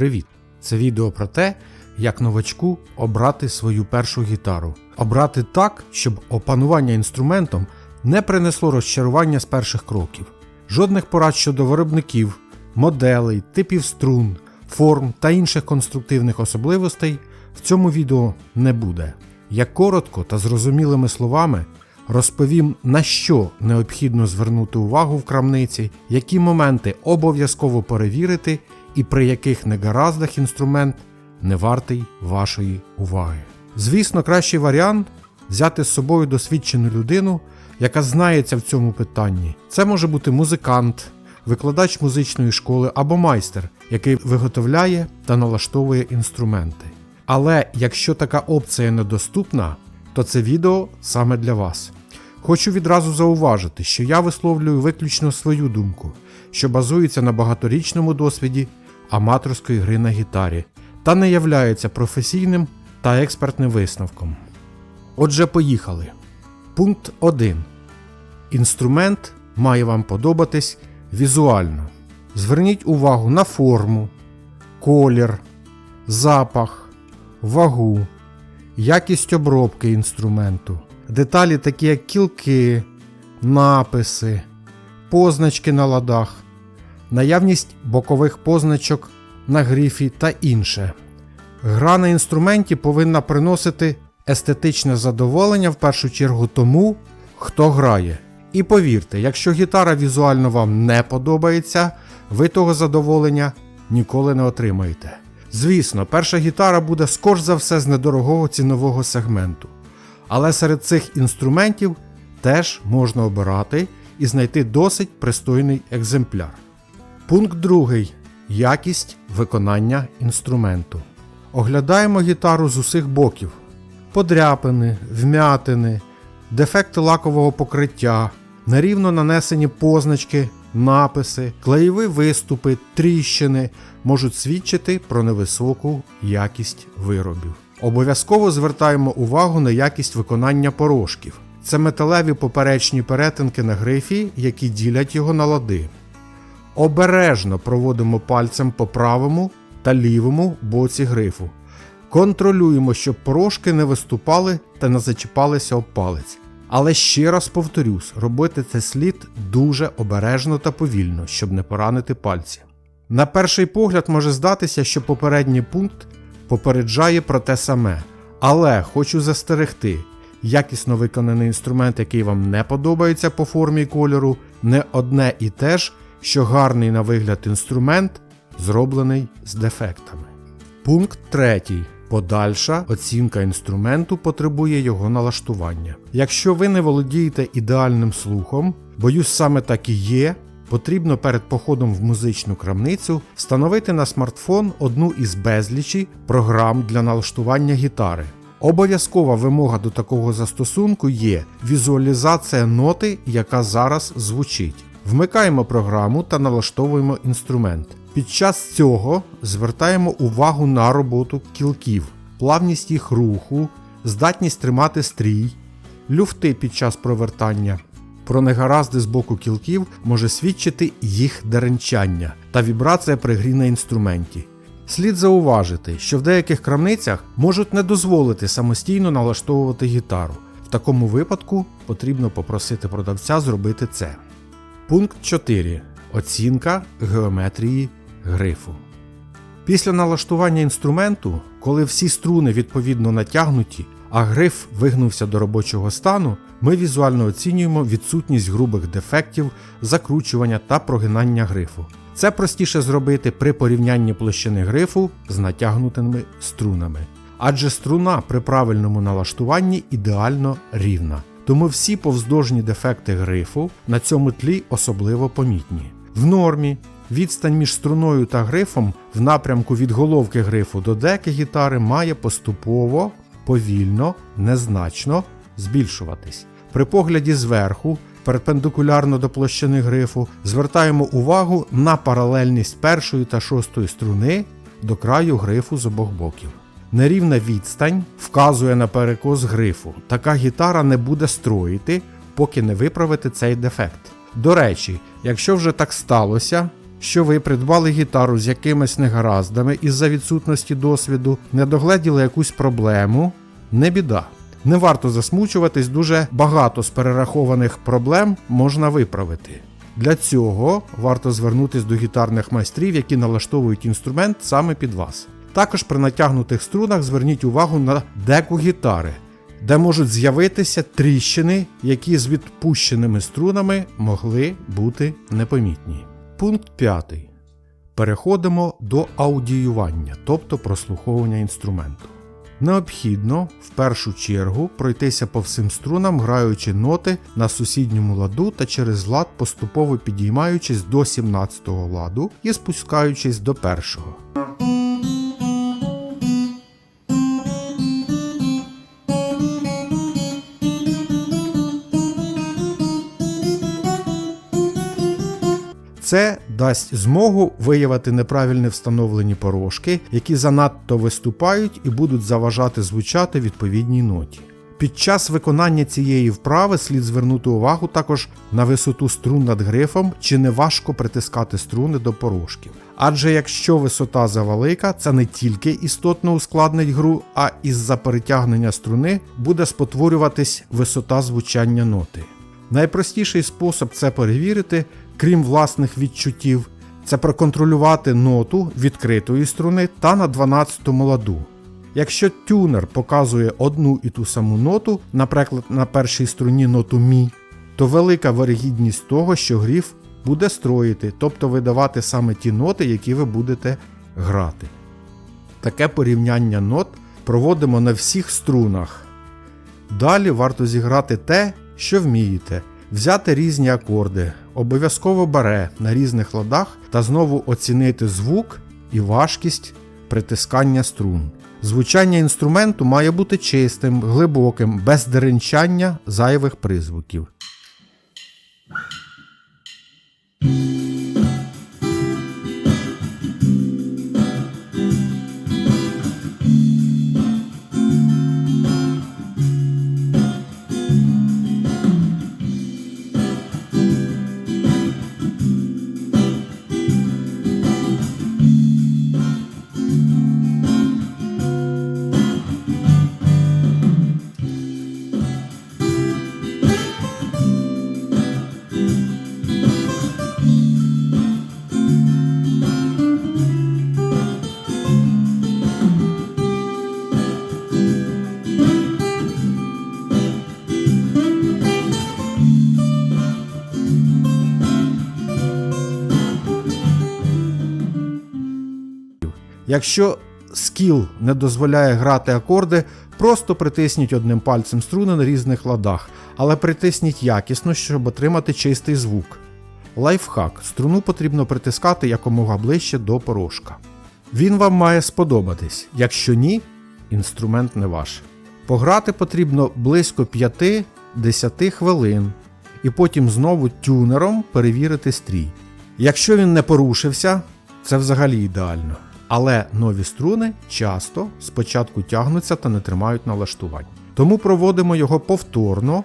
Привіт! Це відео про те, як новачку обрати свою першу гітару. Обрати так, щоб опанування інструментом не принесло розчарування з перших кроків. Жодних порад щодо виробників, моделей, типів струн, форм та інших конструктивних особливостей в цьому відео не буде. Я коротко та зрозумілими словами розповім, на що необхідно звернути увагу в крамниці, які моменти обов'язково перевірити і при яких негараздах інструмент не вартий вашої уваги. Звісно, кращий варіант взяти з собою досвідчену людину, яка знається в цьому питанні. Це може бути музикант, викладач музичної школи або майстер, який виготовляє та налаштовує інструменти. Але якщо така опція недоступна, то це відео саме для вас. Хочу відразу зауважити, що я висловлюю виключно свою думку, що базується на багаторічному досвіді аматорської гри на гітарі та не являється професійним та експертним висновком. Отже, поїхали. Пункт 1. Інструмент має вам подобатись візуально. Зверніть увагу на форму, колір, запах, вагу, якість обробки інструменту, деталі такі як кілки, написи, позначки на ладах, наявність бокових позначок на грифі та інше. Гра на інструменті повинна приносити естетичне задоволення в першу чергу тому, хто грає. І повірте, якщо гітара візуально вам не подобається, ви того задоволення ніколи не отримаєте. Звісно, перша гітара буде скорш за все з недорогого цінового сегменту. Але серед цих інструментів теж можна обирати і знайти досить пристойний екземпляр. Пункт другий. Якість виконання інструменту. Оглядаємо гітару з усіх боків: подряпини, вмятини, дефекти лакового покриття, нерівно нанесені позначки, написи, клеєві виступи, тріщини можуть свідчити про невисоку якість виробів. Обов'язково звертаємо увагу на якість виконання порошків. Це металеві поперечні перетинки на грифі, які ділять його на лади. Обережно проводимо пальцем по правому та лівому боці грифу. Контролюємо, щоб порошки не виступали та не зачіпалися об палець. Але ще раз повторюсь, робити це слід дуже обережно та повільно, щоб не поранити пальці. На перший погляд може здатися, що попередній пункт попереджає про те саме. Але хочу застерегти, якісно виконаний інструмент, який вам не подобається по формі і кольору, не одне і те ж, що гарний на вигляд інструмент зроблений з дефектами. Пункт 3. Подальша оцінка інструменту потребує його налаштування. Якщо ви не володієте ідеальним слухом, боюсь саме так і є, потрібно перед походом в музичну крамницю встановити на смартфон одну із безлічі програм для налаштування гітари. Обов'язкова вимога до такого застосунку є візуалізація ноти, яка зараз звучить. Вмикаємо програму та налаштовуємо інструмент. Під час цього звертаємо увагу на роботу кілків, плавність їх руху, здатність тримати стрій, люфти під час провертання. Про негаразди з боку кілків може свідчити їх деренчання та вібрація при грі на інструменті. Слід зауважити, що в деяких крамницях можуть не дозволити самостійно налаштовувати гітару. В такому випадку потрібно попросити продавця зробити це. Пункт 4. Оцінка геометрії грифу. Після налаштування інструменту, коли всі струни відповідно натягнуті, а гриф вигнувся до робочого стану, ми візуально оцінюємо відсутність грубих дефектів, закручування та прогинання грифу. Це простіше зробити при порівнянні площини грифу з натягнутими струнами. Адже струна при правильному налаштуванні ідеально рівна. Тому всі повздовжні дефекти грифу на цьому тлі особливо помітні. В нормі відстань між струною та грифом в напрямку від головки грифу до деки гітари має поступово, повільно, незначно збільшуватись. При погляді зверху, перпендикулярно до площини грифу, звертаємо увагу на паралельність першої та шостої струни до краю грифу з обох боків. Нерівна відстань вказує на перекос грифу. Така гітара не буде строїти, поки не виправити цей дефект. До речі, якщо вже так сталося, що ви придбали гітару з якимись негараздами із-за відсутності досвіду, не догледіли якусь проблему, не біда. Не варто засмучуватись, дуже багато з перерахованих проблем можна виправити. Для цього варто звернутися до гітарних майстрів, які налаштовують інструмент саме під вас. Також при натягнутих струнах зверніть увагу на деку гітари, де можуть з'явитися тріщини, які з відпущеними струнами могли бути непомітні. Пункт 5. Переходимо до аудіювання, тобто прослуховування інструменту. Необхідно в першу чергу пройтися по всім струнам, граючи ноти на сусідньому ладу та через лад поступово підіймаючись до 17-го ладу і спускаючись до першого. Це дасть змогу виявити неправильно встановлені порожки, які занадто виступають і будуть заважати звучати відповідній ноті. Під час виконання цієї вправи слід звернути увагу також на висоту струн над грифом, чи не важко притискати струни до порожків. Адже якщо висота завелика, це не тільки істотно ускладнить гру, а із-за перетягнення струни буде спотворюватись висота звучання ноти. Найпростіший спосіб це перевірити, крім власних відчуттів, це проконтролювати ноту відкритої струни та на 12 ладу. Якщо тюнер показує одну і ту саму ноту, наприклад, на першій струні ноту Мі, то велика вирогідність того, що гріф буде строїти, тобто видавати саме ті ноти, які ви будете грати. Таке порівняння нот проводимо на всіх струнах. Далі варто зіграти те, що вмієте, взяти різні акорди, обов'язково бере на різних ладах та знову оцінити звук і важкість притискання струн. Звучання інструменту має бути чистим, глибоким, без деренчання зайвих призвуків. Якщо скіл не дозволяє грати акорди, просто притисніть одним пальцем струни на різних ладах, але притисніть якісно, щоб отримати чистий звук. Лайфхак. Струну потрібно притискати якомога ближче до порожка. Він вам має сподобатись. Якщо ні, інструмент не ваш. Пограти потрібно близько 5-10 хвилин, і потім знову тюнером перевірити стрій. Якщо він не порушився, це взагалі ідеально. Але нові струни часто спочатку тягнуться та не тримають налаштувань. Тому проводимо його повторно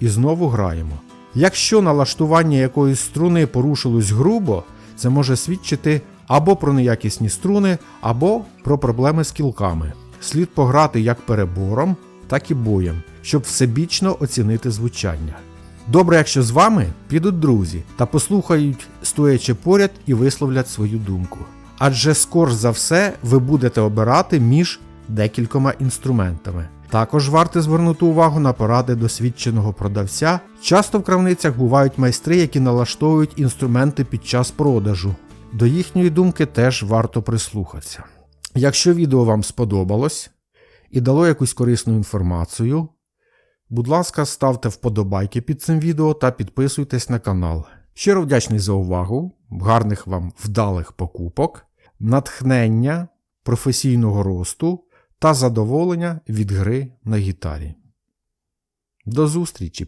і знову граємо. Якщо налаштування якоїсь струни порушилось грубо, це може свідчити або про неякісні струни, або про проблеми з кілками. Слід пограти як перебором, так і боєм, щоб всебічно оцінити звучання. Добре, якщо з вами підуть друзі та послухають, стоячи поряд і висловлять свою думку. Адже скорш за все ви будете обирати між декількома інструментами. Також варто звернути увагу на поради досвідченого продавця. Часто в крамницях бувають майстри, які налаштовують інструменти під час продажу. До їхньої думки теж варто прислухатися. Якщо відео вам сподобалось і дало якусь корисну інформацію, будь ласка, ставте вподобайки під цим відео та підписуйтесь на канал. Щиро вдячний за увагу, гарних вам вдалих покупок, натхнення, професійного росту та задоволення від гри на гітарі. До зустрічі!